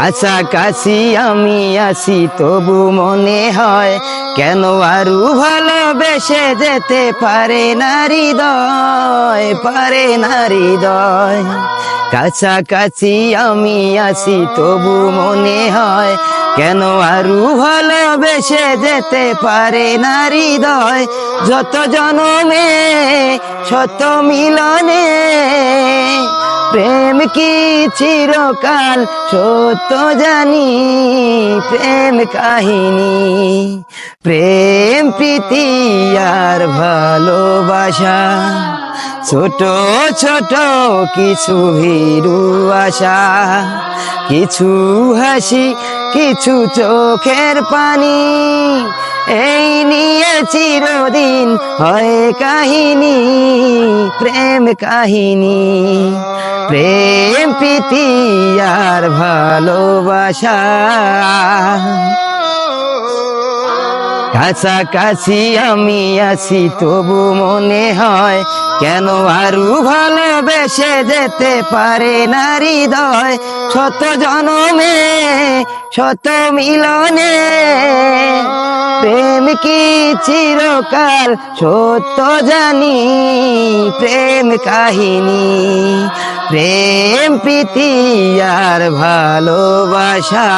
কাছাকাছি আমি আছি, তবু মনে হয় কেন আরু ভালোবেসে যেতে পারে নারী দয় পারে নারী দয় কাছাকাছি আমি আছি, তবু মনে হয় কেন আরু ভালোবেসে যেতে পারে নারী দয় যত জনমে, শত মিলনে প্রেম কি চিরকাল সত্য জানি? প্রেম কাহিনী, প্রেম প্রীতি আর ভালোবাসা। ছোট ছোট কিছু ভীরু আশা, কিছু হাসি, কিছু চোখের পানি। এই নিয়ে চিরদিন হয় কাহিনী, প্রেম কাহিনী। প্রেম, প্রীতি আর ভালোবাসা। কাছাকাছি আমি আছি, তবু মনে হয় কেন আরু ভালোবেসে যেতে পারে নারী দয় শত জনমে শত মিলনে কি চিরকাল সত্য জানি? প্রেম কাহিনী প্রেম প্রীতি আর ভালোবাসা।